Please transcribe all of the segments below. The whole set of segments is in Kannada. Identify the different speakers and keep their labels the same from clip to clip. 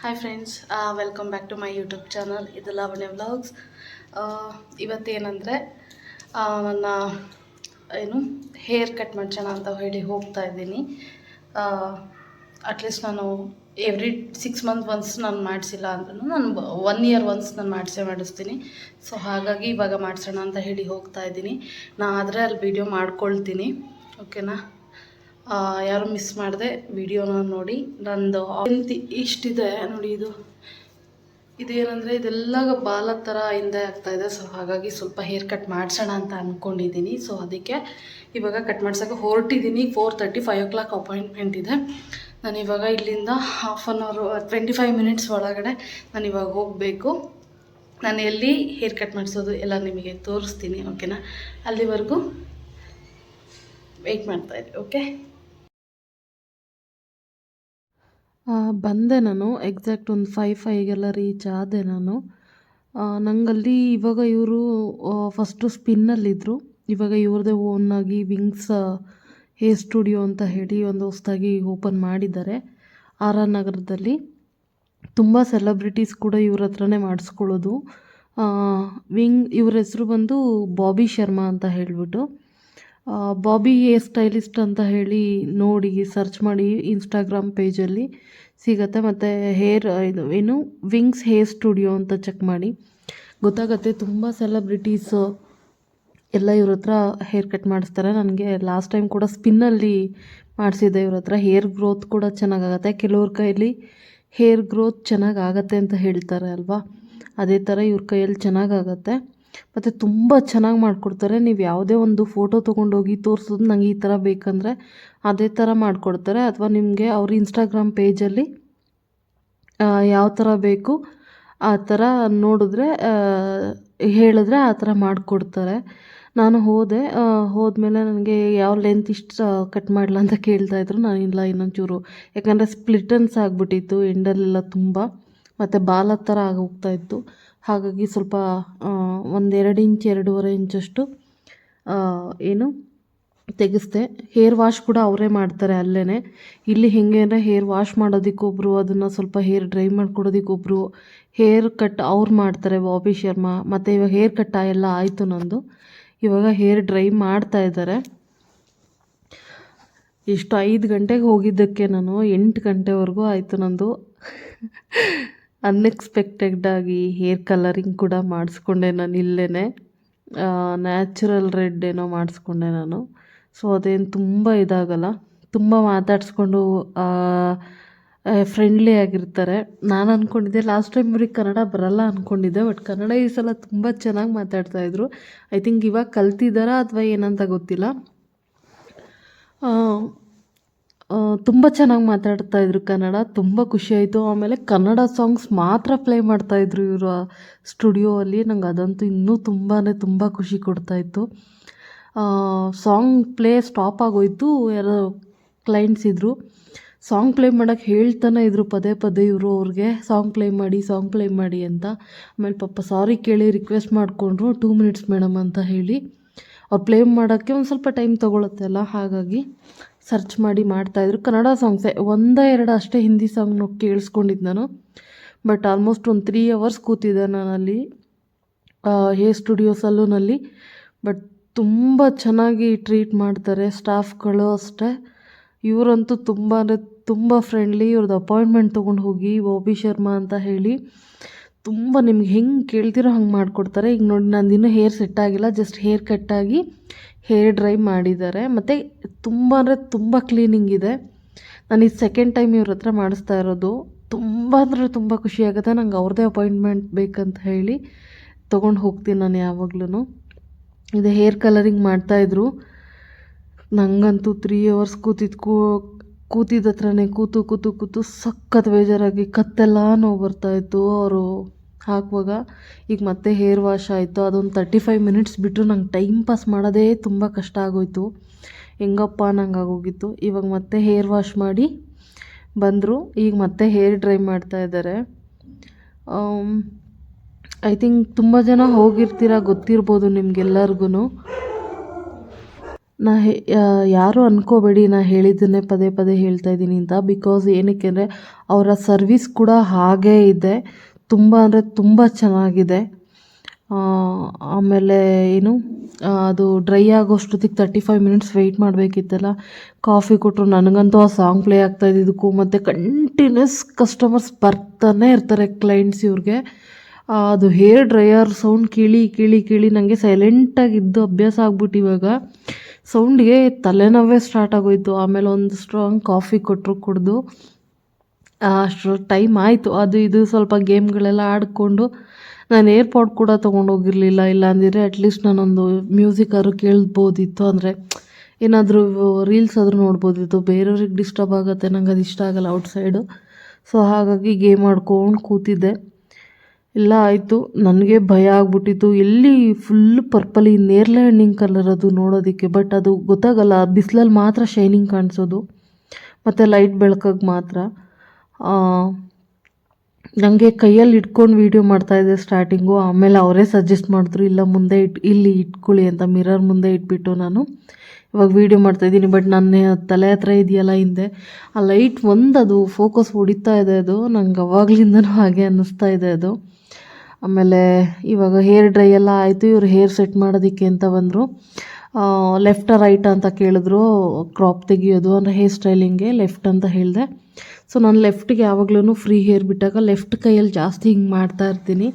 Speaker 1: Hi friends welcome back to my YouTube channel ಇದು ಲಾವಣ್ಯ ವ್ಲಾಗ್ಸ್ ಇವತ್ತೇನಂದರೆ ನನ್ನ, ಏನು ಹೇರ್ ಕಟ್ ಮಾಡ್ಸೋಣ ಅಂತ ಹೇಳಿ ಹೋಗ್ತಾ ಇದ್ದೀನಿ. ಅಟ್ಲೀಸ್ಟ್ ನಾನು ಎವ್ರಿ ಸಿಕ್ಸ್ ಮಂತ್ ಒನ್ಸ್ ನಾನು ಮಾಡಿಸಿಲ್ಲ ಅಂದ್ರೂ ನಾನು ಒನ್ ಇಯರ್ ಒನ್ಸ್ ನಾನು ಮಾಡಿಸೇ ಮಾಡಿಸ್ತೀನಿ. ಸೊ ಹಾಗಾಗಿ ಇವಾಗ ಮಾಡಿಸೋಣ ಅಂತ ಹೇಳಿ ಹೋಗ್ತಾ ಇದ್ದೀನಿ. ನಾ ಆದರೆ ಅಲ್ಲಿ ವೀಡಿಯೋ ಮಾಡ್ಕೊಳ್ತೀನಿ. ಓಕೆನಾ ಯಾರು ಮಿಸ್ ಮಾಡಿದೆ ವಿಡಿಯೋನ ನೋಡಿ. ನಂದು ಇಷ್ಟಿದೆ ನೋಡಿ ಇದು. ಇದೇನಂದರೆ ಇದೆಲ್ಲ ಬಾಲ ಥರ ಹಿಂದೆ ಆಗ್ತಾಯಿದೆ ಸೊ ಹಾಗಾಗಿ ಸ್ವಲ್ಪ ಹೇರ್ ಕಟ್ ಮಾಡಿಸೋಣ ಅಂತ ಅಂದ್ಕೊಂಡಿದ್ದೀನಿ ಸೊ ಅದಕ್ಕೆ ಇವಾಗ ಕಟ್ ಮಾಡ್ಸೋಕೆ ಹೊರಟಿದ್ದೀನಿ four thirty five o'clock appointment ಇದೆ. ನಾನು ಇವಾಗ ಇಲ್ಲಿಂದ ಹಾಫ್ ಆನ್ ಅವರು ಟ್ವೆಂಟಿ ಫೈವ್ ಮಿನಿಟ್ಸ್ ಒಳಗಡೆ ನಾನು ಇವಾಗ ಹೋಗಬೇಕು. ನಾನು ಎಲ್ಲಿ ಹೇರ್ ಕಟ್ ಮಾಡಿಸೋದು ಎಲ್ಲ ನಿಮಗೆ ತೋರಿಸ್ತೀನಿ ಓಕೆನಾ ಅಲ್ಲಿವರೆಗೂ ವೆಯ್ಟ್ ಮಾಡ್ತಾಯಿರಿ ಓಕೆ ಬಂದೆ ನಾನು. ಎಕ್ಸಾಕ್ಟ್ ಒಂದು ಫೈವ್ ಫೈಗೆಲ್ಲ ರೀಚ್ ಆದೆ ನಾನು. ನಂಗಲ್ಲಿ ಇವಾಗ ಇವರು ಫಸ್ಟು ಸ್ಪಿನ್ನಲ್ಲಿದ್ದರು ಇವಾಗ ಇವ್ರದ್ದೇ ಆಗಿ ವಿಂಗ್ಸ್ ಹೇರ್ ಸ್ಟುಡಿಯೋ ಅಂತ ಹೇಳಿ ಒಂದು ಹೊಸ್ದಾಗಿ ಓಪನ್ ಮಾಡಿದ್ದಾರೆ ಆರ್ ಆರ್ ನಗರದಲ್ಲಿ. ತುಂಬ ಸೆಲೆಬ್ರಿಟೀಸ್ ಕೂಡ ಇವ್ರ ಹತ್ರನೇ ಮಾಡಿಸ್ಕೊಳ್ಳೋದು. ವಿಂಗ್ ಇವ್ರ ಹೆಸರು ಬಂದು ಬಾಬಿ ಶರ್ಮಾ ಅಂತ ಹೇಳಿಬಿಟ್ಟು. ಬಾಬಿ ಹೇರ್ ಸ್ಟೈಲಿಸ್ಟ್ ಅಂತ ಹೇಳಿ ನೋಡಿ ಸರ್ಚ್ ಮಾಡಿ ಇನ್ಸ್ಟಾಗ್ರಾಮ್ ಪೇಜಲ್ಲಿ ಸಿಗತ್ತೆ. ಮತ್ತು ಹೇರ್ ಇದು ಏನು ವಿಂಗ್ಸ್ ಹೇರ್ ಸ್ಟುಡಿಯೋ ಅಂತ ಚೆಕ್ ಮಾಡಿ. ಗೊತ್ತಾಗತ್ತೆ, ತುಂಬ ಸೆಲೆಬ್ರಿಟೀಸ್ ಎಲ್ಲ ಇವ್ರ ಹತ್ರ ಹೇರ್ ಕಟ್ ಮಾಡಿಸ್ತಾರೆ. ನನಗೆ ಲಾಸ್ಟ್ ಟೈಮ್ ಕೂಡ ಸ್ಪಿನ್ನಲ್ಲಿ ಮಾಡಿಸಿದ್ದೆ ಇವ್ರ ಹತ್ರ. ಹೇರ್ ಗ್ರೋತ್ ಕೂಡ ಚೆನ್ನಾಗಾಗತ್ತೆ. ಕೆಲವ್ರ ಕೈಯಲ್ಲಿ ಹೇರ್ ಗ್ರೋತ್ ಚೆನ್ನಾಗಾಗತ್ತೆ ಅಂತ ಹೇಳ್ತಾರೆ ಅಲ್ವಾ? ಅದೇ ಥರ ಇವ್ರ ಕೈಯಲ್ಲಿ ಚೆನ್ನಾಗಾಗತ್ತೆ. ಮತ್ತು ತುಂಬ ಚೆನ್ನಾಗಿ ಮಾಡಿಕೊಡ್ತಾರೆ. ನೀವು ಯಾವುದೇ ಒಂದು ಫೋಟೋ ತೊಗೊಂಡೋಗಿ ತೋರಿಸೋದು ನಂಗೆ ಈ ಥರ ಬೇಕಂದರೆ ಅದೇ ಥರ ಮಾಡಿಕೊಡ್ತಾರೆ. ಅಥವಾ ನಿಮಗೆ ಅವ್ರ ಇನ್ಸ್ಟಾಗ್ರಾಮ್ ಪೇಜಲ್ಲಿ ಯಾವ ಥರ ಬೇಕು ಆ ಥರ ನೋಡಿದ್ರೆ ಹೇಳಿದ್ರೆ ಆ ಥರ ಮಾಡಿಕೊಡ್ತಾರೆ. ನಾನು ಹೋದೆ ಹೋದ್ಮೇಲೆ ನನಗೆ ಯಾವ ಲೆಂತ್ ಇಷ್ಟು ಕಟ್ ಮಾಡಲ ಅಂತ ಕೇಳ್ತಾಯಿದ್ರು ನಾನು ಇಲ್ಲ ಇನ್ನೊಂಚೂರು. ಯಾಕಂದರೆ ಸ್ಪ್ಲಿಟನ್ಸ್ ಆಗಿಬಿಟ್ಟಿತ್ತು ಎಂಡಲ್ಲೆಲ್ಲ ತುಂಬ. ಮತ್ತು ಬಾಲ ಥರ ಆಗಿ ಹೋಗ್ತಾಯಿತ್ತು ಹಾಗಾಗಿ ಸ್ವಲ್ಪ ಒಂದೆರಡು ಇಂಚ್, ಎರಡೂವರೆ ಇಂಚಷ್ಟು ಏನು ತೆಗೆಸ್ದೆ. ಹೇರ್ ವಾಶ್ ಕೂಡ ಅವರೇ ಮಾಡ್ತಾರೆ ಅಲ್ಲೇ ಇಲ್ಲಿ ಹೆಂಗೆ ಅಂದರೆ ಹೇರ್ ವಾಶ್ ಮಾಡೋದಕ್ಕೊಬ್ರು, ಅದನ್ನು ಸ್ವಲ್ಪ ಹೇರ್ ಡ್ರೈ ಮಾಡಿಕೊಡೋದಕ್ಕೊಬ್ರು, ಹೇರ್ ಕಟ್ ಅವ್ರು ಮಾಡ್ತಾರೆ ಬಾಬಿ ಶರ್ಮಾ. ಮತ್ತು ಇವಾಗ ಹೇರ್ ಕಟ್ ಎಲ್ಲ ಆಯಿತು ನಂದು. ಇವಾಗ ಹೇರ್ ಡ್ರೈ ಮಾಡ್ತಾ ಇದ್ದಾರೆ. ಎಷ್ಟು ಐದು ಗಂಟೆಗೆ ಹೋಗಿದ್ದಕ್ಕೆ ನಾನು ಎಂಟು ಗಂಟೆವರೆಗೂ ಆಯಿತು ನಂದು. ಅನ್ಎಕ್ಸ್ಪೆಕ್ಟೆಡ್ಡಾಗಿ ಹೇರ್ ಕಲರಿಂಗ್ ಕೂಡ ಮಾಡಿಸ್ಕೊಂಡೆ ನಾನು ಇಲ್ಲೇ ನ್ಯಾಚುರಲ್ ರೆಡ್ ಏನೋ ಮಾಡಿಸ್ಕೊಂಡೆ ನಾನು. ಸೊ ಅದೇನು ತುಂಬ ಇದಾಗಲ್ಲ. ತುಂಬ ಮಾತಾಡಿಸ್ಕೊಂಡು ಫ್ರೆಂಡ್ಲಿ ಆಗಿರ್ತಾರೆ. ನಾನು ಅಂದ್ಕೊಂಡಿದ್ದೆ ಲಾಸ್ಟ್ ಟೈಮ್ ಇವ್ರಿಗೆ ಕನ್ನಡ ಬರಲ್ಲ ಅಂದ್ಕೊಂಡಿದ್ದೆ ಬಟ್ ಕನ್ನಡ ಈ ಸಲ ತುಂಬ ಚೆನ್ನಾಗಿ ಮಾತಾಡ್ತಾಯಿದ್ರು ಐ ಥಿಂಕ್ ಇವಾಗ ಕಲ್ತಿದ್ದಾರಾ ಅಥವಾ ಏನಂತ ಗೊತ್ತಿಲ್ಲ. ತುಂಬ ಚೆನ್ನಾಗಿ ಮಾತಾಡ್ತಾ ಇದ್ರು ಕನ್ನಡ, ತುಂಬ ಖುಷಿಯಾಯಿತು ಆಮೇಲೆ ಕನ್ನಡ ಸಾಂಗ್ಸ್ ಮಾತ್ರ ಪ್ಲೇ ಮಾಡ್ತಾಯಿದ್ರು ಇವರು ಸ್ಟುಡಿಯೋ ಅಲ್ಲಿ. ನಂಗೆ ಅದಂತೂ ಇನ್ನೂ ತುಂಬಾ ತುಂಬ ಖುಷಿ ಕೊಡ್ತಾಯಿತ್ತು ಸಾಂಗ್ ಪ್ಲೇ ಸ್ಟಾಪ್ ಆಗೋಯ್ತು. ಯಾರೋ ಕ್ಲೈಂಟ್ಸ್ ಇದ್ದರು ಸಾಂಗ್ ಪ್ಲೇ ಮಾಡೋಕ್ಕೆ ಹೇಳ್ತಾನೆ ಇದ್ರು ಪದೇ ಪದೇ ಇವರು ಅವ್ರಿಗೆ ಸಾಂಗ್ ಪ್ಲೇ ಮಾಡಿ ಸಾಂಗ್ ಪ್ಲೇ ಮಾಡಿ ಅಂತ. ಆಮೇಲೆ ಪಾಪ ಸಾರಿ ಕೇಳಿ ರಿಕ್ವೆಸ್ಟ್ ಮಾಡಿಕೊಂಡ್ರು. ಟೂ ಮಿನಿಟ್ಸ್ ಮೇಡಮ್ ಅಂತ ಹೇಳಿ. ಅವ್ರು ಪ್ಲೇ ಮಾಡೋಕ್ಕೆ ಒಂದು ಸ್ವಲ್ಪ ಟೈಮ್ ತೊಗೊಳುತ್ತೆ ಅಲ್ಲ, ಹಾಗಾಗಿ. ಸರ್ಚ್ ಮಾಡಿ ಮಾಡ್ತಾಯಿದ್ರು ಕನ್ನಡ ಸಾಂಗ್ಸೇ ಒಂದೇ ಎರಡು ಅಷ್ಟೇ ಹಿಂದಿ ಸಾಂಗ್ನು ಕೇಳಿಸ್ಕೊಂಡಿದ್ದು ನಾನು. ಬಟ್ ಆಲ್ಮೋಸ್ಟ್ ಒಂದು ತ್ರೀ ಅವರ್ಸ್ ಕೂತಿದ್ದೆ ನಾನು ಅಲ್ಲಿ ಹೇರ್ ಸ್ಟುಡಿಯೋ ಸಲೂನಲ್ಲಿ ಬಟ್ ತುಂಬ ಚೆನ್ನಾಗಿ ಟ್ರೀಟ್ ಮಾಡ್ತಾರೆ ಸ್ಟಾಫ್ಗಳು ಅಷ್ಟೇ. ಇವರಂತೂ ತುಂಬ ಅಂದರೆ ತುಂಬ ಫ್ರೆಂಡ್ಲಿ ಇವ್ರದ್ದು ಅಪಾಯಿಂಟ್ಮೆಂಟ್ ತೊಗೊಂಡು ಹೋಗಿ ಓಬಿ ಶರ್ಮಾ ಅಂತ ಹೇಳಿ ತುಂಬ ನಿಮ್ಗೆ ಹೆಂಗೆ ಕೇಳ್ತಿರೋ ಹಂಗೆ ಮಾಡಿಕೊಡ್ತಾರೆ. ಈಗ ನೋಡಿ ನಂದು ಇನ್ನೂ ಹೇರ್ ಸೆಟ್ ಆಗಿಲ್ಲ ಜಸ್ಟ್ ಹೇರ್ ಕಟ್ಟಾಗಿ ಹೇರ್ ಡ್ರೈ ಮಾಡಿದ್ದಾರೆ. ಮತ್ತು ತುಂಬ ಅಂದರೆ ತುಂಬ ಕ್ಲೀನಿಂಗ್ ಇದೆ. ನಾನು ಇದು ಸೆಕೆಂಡ್ ಟೈಮ್ ಇವ್ರ ಹತ್ರ ಮಾಡಿಸ್ತಾ ಇರೋದು. ತುಂಬ ಅಂದರೆ ತುಂಬ ಖುಷಿ ಆಗುತ್ತೆ. ನಂಗೆ ಅವ್ರದ್ದೇ ಅಪಾಯಿಂಟ್ಮೆಂಟ್ ಬೇಕಂತ ಹೇಳಿ ತೊಗೊಂಡು ಹೋಗ್ತೀನಿ ನಾನು ಯಾವಾಗ್ಲೂ ಇದು ಹೇರ್ ಕಲರಿಂಗ್ ಮಾಡ್ತಾಯಿದ್ರು ನನಗಂತೂ ತ್ರೀ ಅವರ್ಸ್ ಕೂತಿದ್ದು ಕೂ ಕೂತಿದ್ದ ಹತ್ರನೇ ಕೂತು ಕೂತು ಕೂತು ಸಖತ್ ಬೇಜಾರಾಗಿ ಕತ್ತೆಲ್ಲ ನೋವು ಬರ್ತಾಯಿತ್ತು ಅವರು ಹಾಕುವಾಗ ಈಗ ಮತ್ತೆ ಹೇರ್ ವಾಶ್ ಆಯಿತು, ಅದೊಂದು ತರ್ಟಿ ಫೈವ್ ಮಿನಿಟ್ಸ್ ಬಿಟ್ಟರು ನಂಗೆ ಟೈಮ್ ಪಾಸ್ ಮಾಡೋದೇ ತುಂಬ ಕಷ್ಟ ಆಗೋಯಿತು. ಹೆಂಗಪ್ಪ ನಂಗೆ ಆಗೋಗಿತ್ತು. ಇವಾಗ ಮತ್ತೆ ಹೇರ್ ವಾಶ್ ಮಾಡಿ ಬಂದರು. ಈಗ ಮತ್ತೆ ಹೇರ್ ಡ್ರೈ ಮಾಡ್ತಾ ಇದ್ದಾರೆ ಐ ಥಿಂಕ್ ತುಂಬ ಜನ ಹೋಗಿರ್ತೀರ ಗೊತ್ತಿರ್ಬೋದು ನಿಮ್ಗೆಲ್ಲರಿಗೂ ನಾ ಹೇ ಯಾರು ಅನ್ಕೋಬೇಡಿ, ನಾ ಹೇಳಿದ್ದನ್ನೇ ಪದೇ ಪದೇ ಹೇಳ್ತಾ ಇದ್ದೀನಿ ಅಂತ. ಬಿಕಾಸ್ ಏನಕ್ಕೆ ಅಂದರೆ ಅವರ ಸರ್ವಿಸ್ ಕೂಡ ಹಾಗೇ ಇದೆ. ತುಂಬ ಅಂದರೆ ತುಂಬ ಚೆನ್ನಾಗಿದೆ. ಆಮೇಲೆ ಏನು ಅದು ಡ್ರೈ ಆಗೋಷ್ಟೊತ್ತಿಗೆ ತರ್ಟಿ ಫೈವ್ ಮಿನಿಟ್ಸ್ ವೆಯ್ಟ್ ಮಾಡಬೇಕಿತ್ತಲ್ಲ. ಕಾಫಿ ಕೊಟ್ಟರು ನನಗಂತೂ ಆ ಸಾಂಗ್ ಪ್ಲೇ ಆಗ್ತಾ ಇದ್ದಿದ್ದಕ್ಕೂ ಮತ್ತು ಕಂಟಿನ್ಯೂಸ್ ಕಸ್ಟಮರ್ಸ್ ಬರ್ತಾನೆ ಇರ್ತಾರೆ ಕ್ಲೈಂಟ್ಸ್ ಇವ್ರಿಗೆ. ಅದು ಹೇರ್ ಡ್ರೈಯರ್ ಸೌಂಡ್ ಕೇಳಿ ಕೇಳಿ ಕೇಳಿ ನನಗೆ ಸೈಲೆಂಟಾಗಿದ್ದು ಅಭ್ಯಾಸ ಆಗ್ಬಿಟ್ಟು ಇವಾಗ. ಸೌಂಡ್ಗೆ ತಲೆನೋವೇ ಸ್ಟಾರ್ಟ್ ಆಗೋಯ್ತು. ಆಮೇಲೆ ಒಂದು ಸ್ಟ್ರಾಂಗ್ ಕಾಫಿ ಕೊಟ್ಟರು ಕುಡಿದು. ಅಷ್ಟು ಟೈಮ್ ಆಯಿತು. ಅದು ಇದು ಸ್ವಲ್ಪ ಗೇಮ್ಗಳೆಲ್ಲ ಆಡಿಕೊಂಡು ನಾನು ಏರ್ಪಾಡ್ ಕೂಡ ತೊಗೊಂಡೋಗಿರಲಿಲ್ಲ. ಇಲ್ಲ ಅಂದಿದ್ರೆ ಅಟ್ಲೀಸ್ಟ್ ನಾನೊಂದು ಮ್ಯೂಸಿಕ್ ಆದ್ರು ಕೇಳ್ಬೋದಿತ್ತು. ಅಂದರೆ ಏನಾದರೂ ರೀಲ್ಸ್ ಆದರೂ ನೋಡ್ಬೋದಿತ್ತು. ಬೇರೆಯವ್ರಿಗೆ ಡಿಸ್ಟರ್ಬ್ ಆಗುತ್ತೆ. ನಂಗೆ ಅದು ಇಷ್ಟ ಆಗಲ್ಲ ಔಟ್ಸೈಡು ಸೊ ಹಾಗಾಗಿ ಗೇಮ್ ಆಡ್ಕೊಂಡು ಕೂತಿದ್ದೆ. ಎಲ್ಲ ಆಯಿತು. ನನಗೆ ಭಯ ಆಗ್ಬಿಟ್ಟಿತ್ತು. ಎಲ್ಲಿ ಫುಲ್ ಪರ್ಪಲ್ ಈ ನೇರಳೆ ಹಣ್ಣಿನ ಕಲರ್ ಅದು ನೋಡೋದಕ್ಕೆ. ಬಟ್ ಅದು ಗೊತ್ತಾಗಲ್ಲ. ಬಿಸಿಲಲ್ಲಿ ಮಾತ್ರ ಶೈನಿಂಗ್ ಕಾಣಿಸೋದು. ಮತ್ತು ಲೈಟ್ ಬೆಳಕಾಗ ಮಾತ್ರ. ನನಗೆ ಕೈಯಲ್ಲಿ ಇಟ್ಕೊಂಡು ವೀಡಿಯೋ ಮಾಡ್ತಾಯಿದ್ದೆ ಸ್ಟಾರ್ಟಿಂಗು ಆಮೇಲೆ ಅವರೇ ಸಜೆಸ್ಟ್ ಮಾಡಿದ್ರು, ಇಲ್ಲ, ಮುಂದೆ ಇಟ್, ಇಲ್ಲಿ ಇಟ್ಕೊಳ್ಳಿ ಅಂತ. ಮಿರರ್ ಮುಂದೆ ಇಟ್ಬಿಟ್ಟು ನಾನು ಇವಾಗ ವೀಡಿಯೋ ಮಾಡ್ತಾಯಿದ್ದೀನಿ ಬಟ್ ನನ್ನ ತಲೆ ಹತ್ರ ಇದೆಯಲ್ಲ ಹಿಂದೆ, ಆ ಲೈಟ್ ಒಂದು ಅದು ಫೋಕಸ್ ಹೊಡಿತಾ ಇದೆ ಅದು. ನಂಗೆ ಅವಾಗ್ಲಿಂದನೂ ಹಾಗೆ ಅನ್ನಿಸ್ತಾ ಇದೆ ಅದು. ಆಮೇಲೆ ಇವಾಗ ಹೇರ್ ಡ್ರೈ ಎಲ್ಲ ಆಯಿತು, ಇವರು ಹೇರ್ ಸೆಟ್ ಮಾಡೋದಕ್ಕೆ ಅಂತ ಬಂದರು. ಲೆಫ್ಟ ರೈಟ್ ಅಂತ ಕೇಳಿದ್ರು ಕ್ರಾಪ್ ತೆಗಿಯೋದು ಅಂದರೆ ಹೇರ್ ಸ್ಟೈಲಿಂಗ್ಗೆ ಲೆಫ್ಟ್ ಅಂತ ಹೇಳಿದೆ. ಸೊ ನಾನು ಲೆಫ್ಟಿಗೆ ಯಾವಾಗಲೂ ಫ್ರೀ ಹೇರ್ ಬಿಟ್ಟಾಗ ಲೆಫ್ಟ್ ಕೈಯಲ್ಲಿ ಜಾಸ್ತಿ ಹಿಂಗೆ ಮಾಡ್ತಾ ಇರ್ತೀನಿ.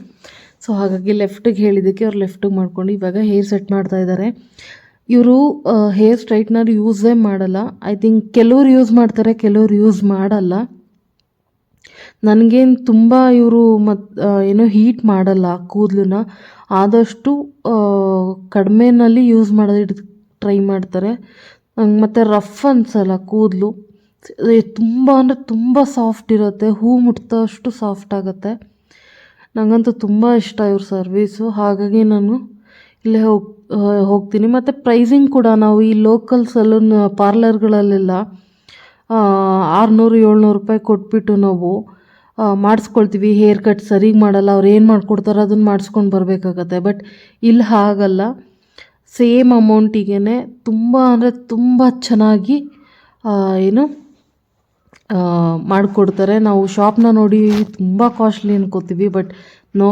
Speaker 1: ಸೊ ಹಾಗಾಗಿ ಲೆಫ್ಟಿಗೆ ಹೇಳಿದ್ದಕ್ಕೆ ಅವ್ರು ಲೆಫ್ಟಿಗೆ ಮಾಡ್ಕೊಂಡು ಇವಾಗ ಹೇರ್ ಸೆಟ್ ಮಾಡ್ತಾ ಇದ್ದಾರೆ ಇವರು ಹೇರ್ ಸ್ಟ್ರೈಟ್ನರ್ ಯೂಸೇ ಮಾಡಲ್ಲ. ಐ ಥಿಂಕ್ ಕೆಲವ್ರು ಯೂಸ್ ಮಾಡ್ತಾರೆ, ಕೆಲವ್ರು ಯೂಸ್ ಮಾಡಲ್ಲ. ನನಗೇನು ತುಂಬ ಇವರು ಮತ್ತು ಏನೋ ಹೀಟ್ ಮಾಡಲ್ಲ ಕೂದಲನ್ನ. ಆದಷ್ಟು ಕಡಿಮೆನಲ್ಲಿ ಯೂಸ್ ಮಾಡೋದಿಟ್ಟು ಟ್ರೈ ಮಾಡ್ತಾರೆ. ನಂಗೆ ಮತ್ತು ರಫ್ ಅನ್ಸಲ್ಲ ಕೂದಲು. ತುಂಬ ಅಂದರೆ ತುಂಬ ಸಾಫ್ಟ್ ಇರುತ್ತೆ. ಹೂ ಮುಟ್ತಷ್ಟು ಸಾಫ್ಟ್ ಆಗುತ್ತೆ. ನನಗಂತೂ ತುಂಬ ಇಷ್ಟ ಇವ್ರ ಸರ್ವೀಸು ಹಾಗಾಗಿ ನಾನು ಇಲ್ಲೇ ಹೋಗಿ ಹೋಗ್ತೀನಿ. ಮತ್ತು ಪ್ರೈಸಿಂಗ್ ಕೂಡ ನಾವು ಈ ಲೋಕಲ್ ಸಲೂನ್ ಪಾರ್ಲರ್ಗಳಲ್ಲೆಲ್ಲ ಆರುನೂರು, ಏಳ್ನೂರು ರೂಪಾಯಿ ಕೊಟ್ಬಿಟ್ಟು ನಾವು ಮಾಡಿಸ್ಕೊಳ್ತೀವಿ. ಹೇರ್ ಕಟ್ ಸರಿಗೆ ಮಾಡಲ್ಲ. ಅವ್ರು ಏನು ಮಾಡಿಕೊಡ್ತಾರೋ ಅದನ್ನು ಮಾಡಿಸ್ಕೊಂಡು ಬರಬೇಕಾಗತ್ತೆ. ಬಟ್ ಇಲ್ಲಿ ಹಾಗಲ್ಲ. ಸೇಮ್ ಅಮೌಂಟಿಗೆ ತುಂಬ ಅಂದರೆ ತುಂಬ ಚೆನ್ನಾಗಿ ಏನು ಮಾಡಿಕೊಡ್ತಾರೆ. ನಾವು ಶಾಪ್ನ ನೋಡಿ ತುಂಬ ಕಾಸ್ಟ್ಲಿ ಅನ್ಕೋತೀವಿ ಬಟ್ ನೋ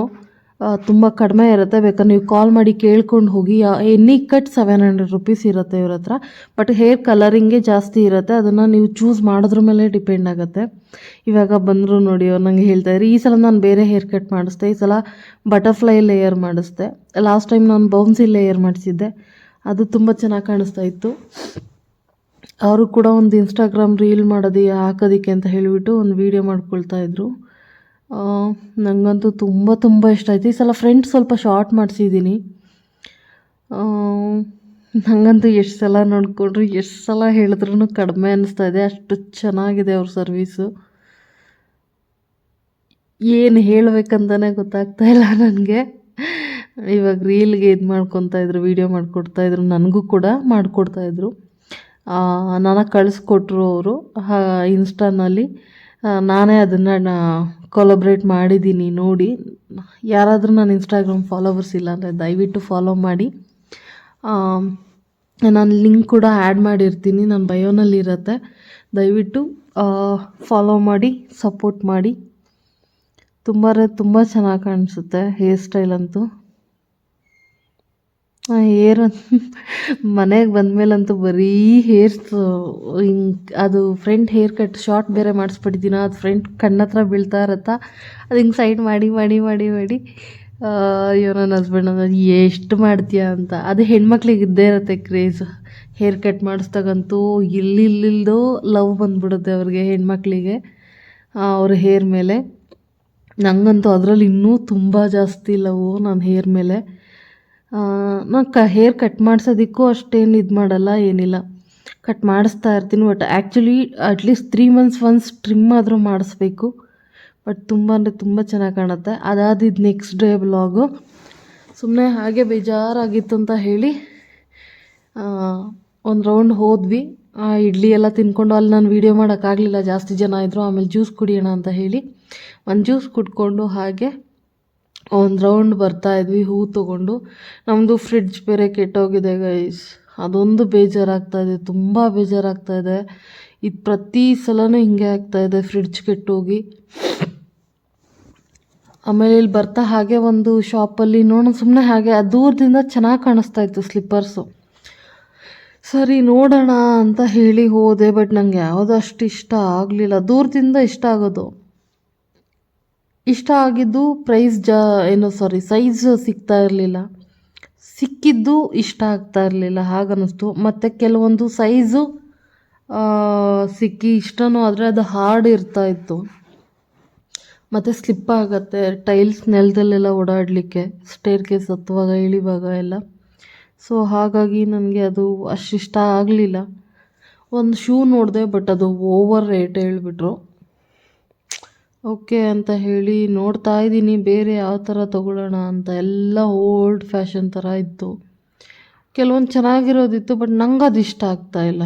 Speaker 1: ತುಂಬ ಕಡಿಮೆ ಇರುತ್ತೆ. ಬೇಕಾದ್ರೆ ನೀವು ಕಾಲ್ ಮಾಡಿ ಕೇಳ್ಕೊಂಡು ಹೋಗಿ any cut seven hundred rupees ಇರುತ್ತೆ ಇವ್ರ ಹತ್ರ ಬಟ್ ಹೇರ್ ಕಲರಿಂಗೇ ಜಾಸ್ತಿ ಇರುತ್ತೆ. ಅದನ್ನು ನೀವು ಚೂಸ್ ಮಾಡಿದ್ರ ಮೇಲೆ ಡಿಪೆಂಡ್ ಆಗುತ್ತೆ. ಇವಾಗ ಬಂದರು ನೋಡಿ ಅವ್ರು ನಂಗೆ ಹೇಳ್ತಾ ಇದ್ರಿ, ಈ ಸಲ ನಾನು ಬೇರೆ ಹೇರ್ ಕಟ್ ಮಾಡಿಸ್ದೆ, ಈ ಸಲ ಬಟರ್ಫ್ಲೈ ಲೇಯರ್ ಮಾಡಿಸ್ದೆ. ಲಾಸ್ಟ್ ಟೈಮ್ ನಾನು ಬೌನ್ಸಿ ಲೇಯರ್ ಮಾಡಿಸಿದ್ದೆ, ಅದು ತುಂಬ ಚೆನ್ನಾಗಿ ಕಾಣಿಸ್ತಾ ಇತ್ತು. ಅವರು ಕೂಡ ಒಂದು ಇನ್ಸ್ಟಾಗ್ರಾಮ್ ರೀಲ್ ಮಾಡೋದಿ ಹಾಕೋದಿಕ್ಕೆ ಅಂತ ಹೇಳಿಬಿಟ್ಟು ಒಂದು ವೀಡಿಯೋ ಮಾಡ್ಕೊಳ್ತಾ ಇದ್ರು. ಆ, ನನಗಂತೂ ತುಂಬ ತುಂಬ ಇಷ್ಟ ಆಯ್ತು. ಈ ಸಲ ಫ್ರಂಟ್ ಸ್ವಲ್ಪ ಶಾರ್ಟ್ ಮಾಡಿಸಿದ್ದೀನಿ ನನಗಂತೂ ಎಷ್ಟು ಸಲ ನೋಡಿಕೊಂಡ್ರು ಎಷ್ಟು ಸಲ ಹೇಳಿದ್ರೂ ಕಡಿಮೆ ಅನ್ನಿಸ್ತಾ ಇದೆ. ಅಷ್ಟು ಚೆನ್ನಾಗಿದೆ ಅವ್ರ ಸರ್ವೀಸು ಏನು ಹೇಳಬೇಕಂತಲೇ ಗೊತ್ತಾಗ್ತಾ ಇಲ್ಲ ನನಗೆ. ಇವಾಗ ರೀಲ್ಗೆ ಇದು ಮಾಡ್ಕೊತಾ ಇದ್ರು ವೀಡಿಯೋ ಮಾಡಿಕೊಡ್ತಾ ಇದ್ರು ನನಗೂ ಕೂಡ ಮಾಡಿಕೊಡ್ತಾಯಿದ್ರು ನನಗೆ ಕಳಿಸ್ಕೊಟ್ರು ಅವರು. ಇನ್ಸ್ಟಾನಲ್ಲಿ. ನಾನೇ ಅದನ್ನು ಕೊಲಬ್ರೇಟ್ ಮಾಡಿದ್ದೀನಿ ನೋಡಿ. ಯಾರಾದರೂ ನಾನು ಇನ್ಸ್ಟಾಗ್ರಾಮ್ ಫಾಲೋವರ್ಸ್ ಇಲ್ಲ ಅಂದರೆ ದಯವಿಟ್ಟು ಫಾಲೋ ಮಾಡಿ. ನಾನು ಲಿಂಕ್ ಕೂಡ ಆ್ಯಡ್ ಮಾಡಿರ್ತೀನಿ ನನ್ನ ಬಯೋನಲ್ಲಿ ಇರುತ್ತೆ. ದಯವಿಟ್ಟು ಫಾಲೋ ಮಾಡಿ ಸಪೋರ್ಟ್ ಮಾಡಿ. ತುಂಬ ತುಂಬ ಚೆನ್ನಾಗಿ ಕಾಣಿಸುತ್ತೆ ಹೇರ್ ಸ್ಟೈಲ್ ಅಂತೂ. ಹೇರ್ ಮನೆಗೆ ಬಂದಮೇಲಂತೂ ಬರೀ ಹೇರ್ಸ್ ಹಿಂಗೆ ಅದು ಫ್ರಂಟ್ ಹೇರ್ ಕಟ್ ಶಾರ್ಟ್ ಬೇರೆ ಮಾಡಿಸ್ಬಿಟ್ಟಿದ್ದೀನ ಅದು ಫ್ರಂಟ್ ಕಣ್ಣತ್ರ ಬೀಳ್ತಾ ಇರತ್ತಾ, ಅದು ಹಿಂಗೆ ಸೈಡ್ ಮಾಡಿ ಮಾಡಿ ಮಾಡಿ ಮಾಡಿ ಅಯ್ಯೋ ನನ್ನ ಹಸ್ಬೆಂಡ್ ಅನ್ನೋದು ಎಷ್ಟು ಮಾಡ್ತೀಯ ಅಂತ. ಅದು ಹೆಣ್ಮಕ್ಳಿಗೆ ಇದ್ದೇ ಇರುತ್ತೆ ಕ್ರೇಜ್ ಹೇರ್ ಕಟ್ ಮಾಡಿಸ್ದಾಗಂತೂ ಇಲ್ಲಿಲ್ಲಿಲ್ದೋ ಲವ್ ಬಂದ್ಬಿಡುತ್ತೆ ಅವ್ರಿಗೆ ಹೆಣ್ಮಕ್ಳಿಗೆ ಅವ್ರ ಹೇರ್ ಮೇಲೆ. ನನಗಂತೂ ಅದರಲ್ಲಿ ಇನ್ನೂ ತುಂಬ ಜಾಸ್ತಿ ಲವ್ ನನ್ನ ಹೇರ್ ಮೇಲೆ. ಕ ಹೇರ್ ಕಟ್ ಮಾಡಿಸೋದಕ್ಕೂ ಅಷ್ಟೇನು ಇದು ಮಾಡಲ್ಲ ಏನಿಲ್ಲ. ಕಟ್ ಮಾಡಿಸ್ತಾ ಇರ್ತೀನಿ but actually at least three months once trim ಆದರೂ ಮಾಡಿಸ್ಬೇಕು. ಬಟ್ ತುಂಬ ಅಂದರೆ ತುಂಬ ಚೆನ್ನಾಗಿ ಕಾಣುತ್ತೆ. ಅದಾದಿದ್ದು ನೆಕ್ಸ್ಟ್ ಡೇ ಬ್ಲಾಗು ಸುಮ್ಮನೆ ಹಾಗೆ ಬೇಜಾರಾಗಿತ್ತು ಅಂತ ಹೇಳಿ ಒಂದು ರೌಂಡ್ ಹೋದ್ವಿ. ಆ, ಇಡ್ಲಿ ಎಲ್ಲ ತಿನ್ಕೊಂಡು ಅಲ್ಲಿ ನಾನು ವೀಡಿಯೋ ಮಾಡೋಕ್ಕಾಗಲಿಲ್ಲ ಜಾಸ್ತಿ ಜನ ಇದ್ದರು ಆಮೇಲೆ ಜ್ಯೂಸ್ ಕುಡಿಯೋಣ ಅಂತ ಹೇಳಿ. ಒಂದು ಜ್ಯೂಸ್ ಕುಡ್ಕೊಂಡು ಹಾಗೆ ಒಂದು ರೌಂಡ್ ಬರ್ತಾ ಇದ್ವಿ, ಹೂ ತಗೊಂಡು. ನಮ್ಮದು ಫ್ರಿಡ್ಜ್ ಬೇರೆ ಕೆಟ್ಟೋಗಿದೆ ಗೈಸ್ ಅದೊಂದು ಬೇಜಾರಾಗ್ತಾ ಇದೆ, ತುಂಬ ಬೇಜಾರಾಗ್ತಾ ಇದೆ. ಇದು ಪ್ರತಿ ಸಲನೂ ಹಿಂಗೆ ಆಗ್ತಾ ಇದೆ ಫ್ರಿಡ್ಜ್ ಕೆಟ್ಟೋಗಿ. ಆಮೇಲೆ ಇಲ್ಲಿ ಬರ್ತಾ ಹಾಗೆ ಒಂದು ಶಾಪಲ್ಲಿ ನೋಡೋಣ ಸುಮ್ಮನೆ ಹಾಗೆ, ಆ ದೂರದಿಂದ ಚೆನ್ನಾಗಿ ಕಾಣಿಸ್ತಾ ಇತ್ತು ಸ್ಲಿಪ್ಪರ್ಸು ಸರಿ, ನೋಡೋಣ ಅಂತ ಹೇಳಿ ಹೋದೆ ಬಟ್ ನನಗೆ ಯಾವ್ದು ಅಷ್ಟು ಇಷ್ಟ ಆಗಲಿಲ್ಲ. ದೂರದಿಂದ ಇಷ್ಟ ಆಗೋದು. ಇಷ್ಟ ಆಗಿದ್ದು ಪ್ರೈಸ್ ಜ, ಏನೋ ಸಾರಿ ಸೈಜ್ ಸಿಗ್ತಾ ಇರಲಿಲ್ಲ. ಸಿಕ್ಕಿದ್ದು ಇಷ್ಟ ಆಗ್ತಾ ಇರಲಿಲ್ಲ, ಹಾಗನ್ನಿಸ್ತು. ಮತ್ತು ಕೆಲವೊಂದು ಸೈಜು ಸಿಕ್ಕಿ ಇಷ್ಟನೂ ಆದರೆ ಅದು ಹಾರ್ಡ್ ಇರ್ತಾ ಇತ್ತು. ಮತ್ತು ಸ್ಲಿಪ್ ಆಗುತ್ತೆ ಟೈಲ್ಸ್ ನೆಲದಲ್ಲೆಲ್ಲ ಓಡಾಡಲಿಕ್ಕೆ ಸ್ಟೇರ್ ಕೇಸ್ ಹತ್ತುವಾಗ, ಇಳಿವಾಗ ಎಲ್ಲ. ಸೊ ಹಾಗಾಗಿ ನನಗೆ ಅದು ಅಷ್ಟು ಇಷ್ಟ ಆಗಲಿಲ್ಲ. ಒಂದು ಶೂ ನೋಡಿದೆ ಬಟ್ ಅದು ಓವರ್ ರೇಟ್ ಹೇಳಿಬಿಟ್ರು. ಓಕೆ ಅಂತ ಹೇಳಿ ನೋಡ್ತಾ ಇದ್ದೀನಿ, ಬೇರೆ ಯಾವ ಥರ ತೊಗೊಳ್ಳೋಣ ಅಂತ. ಎಲ್ಲ ಓಲ್ಡ್ ಫ್ಯಾಷನ್ ಥರ ಇತ್ತು. ಕೆಲವೊಂದು ಚೆನ್ನಾಗಿರೋದಿತ್ತು ಬಟ್ ನಂಗೆ ಅದು ಇಷ್ಟ ಆಗ್ತಾ ಇಲ್ಲ.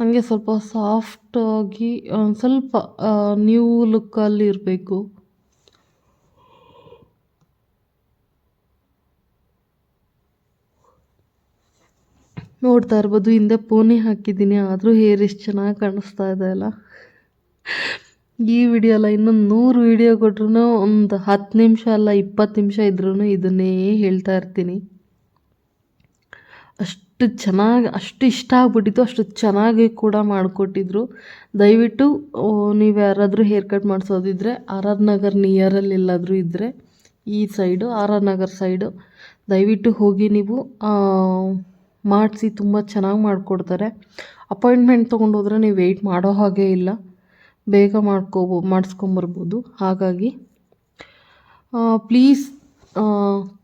Speaker 1: ನನಗೆ ಸ್ವಲ್ಪ ಸಾಫ್ಟಾಗಿ ಒಂದು ಸ್ವಲ್ಪ ನ್ಯೂ ಲುಕ್ಕಲ್ಲಿ ಇರಬೇಕು. ನೋಡ್ತಾ ಇರ್ಬೋದು, ಹಿಂದೆ ಪೋನಿ ಹಾಕಿದ್ದೀನಿ, ಆದರೂ ಹೇರ್ ಎಷ್ಟು ಚೆನ್ನಾಗಿ ಕಾಣಿಸ್ತಾ ಇದೆ ಅಲ್ಲ. ಈ ವಿಡಿಯೋ ಅಲ್ಲ ಇನ್ನೊಂದು ನೂರು ವಿಡಿಯೋ ಕೊಟ್ರು ಒಂದು ಹತ್ತು ನಿಮಿಷ ಅಲ್ಲ, ಇಪ್ಪತ್ತು ನಿಮಿಷ ಇದ್ರೂ ಇದನ್ನೇ ಹೇಳ್ತಾ ಇರ್ತೀನಿ. ಅಷ್ಟು ಚೆನ್ನಾಗಿ, ಅಷ್ಟು ಇಷ್ಟ ಆಗ್ಬಿಟ್ಟಿತ್ತು, ಅಷ್ಟು ಚೆನ್ನಾಗಿ ಕೂಡ ಮಾಡಿಕೊಟ್ಟಿದ್ರು. ದಯವಿಟ್ಟು ನೀವು ಯಾರಾದರೂ ಹೇರ್ ಕಟ್ ಮಾಡಿಸೋದಿದ್ರೆ, ಆರ್ ಆರ್ ನಗರ್ ನಿಯರಲ್ಲಿ ಎಲ್ಲಾದರೂ ಇದ್ದರೆ ಈ side R R Nagar side ದಯವಿಟ್ಟು ಹೋಗಿ ನೀವು ಮಾಡಿಸಿ, ತುಂಬ ಚೆನ್ನಾಗಿ ಮಾಡಿಕೊಡ್ತಾರೆ. ಅಪಾಯಿಂಟ್ಮೆಂಟ್ ತೊಗೊಂಡೋದ್ರೆ ನೀವು ವೆಯ್ಟ್ ಮಾಡೋ ಹಾಗೆ ಇಲ್ಲ. ಬೇಗ ಮಾಡ್ಕೋಬೋ, ಮಾಡಿಸ್ಕೊಂಬರ್ಬೋದು. ಹಾಗಾಗಿ ಪ್ಲೀಸ್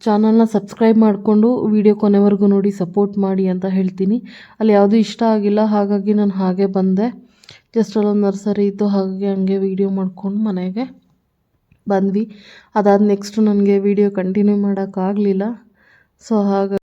Speaker 1: ಚಾನಲ್ನ ಸಬ್ಸ್ಕ್ರೈಬ್ ಮಾಡಿಕೊಂಡು ವಿಡಿಯೋ ಕೊನೆವರೆಗೂ ನೋಡಿ ಸಪೋರ್ಟ್ ಮಾಡಿ ಅಂತ ಹೇಳ್ತೀನಿ. ಅಲ್ಲಿ ಯಾವುದೂ ಇಷ್ಟ ಆಗಿಲ್ಲ, ಹಾಗಾಗಿ ನಾನು ಹಾಗೆ ಬಂದೆ. ಜಸ್ಟ್ ಅಲ್ಲೊಂದು ನರ್ಸರಿ ಇತ್ತು, ಹಾಗೆ ಹಂಗೆ ವೀಡಿಯೋ ಮಾಡ್ಕೊಂಡು ಮನೆಗೆ ಬಂದ್ವಿ. ಅದಾದ ನೆಕ್ಸ್ಟು ನನಗೆ ವೀಡಿಯೋ ಕಂಟಿನ್ಯೂ ಮಾಡೋಕ್ಕಾಗಲಿಲ್ಲ ಸೊ ಹಾಗಾಗಿ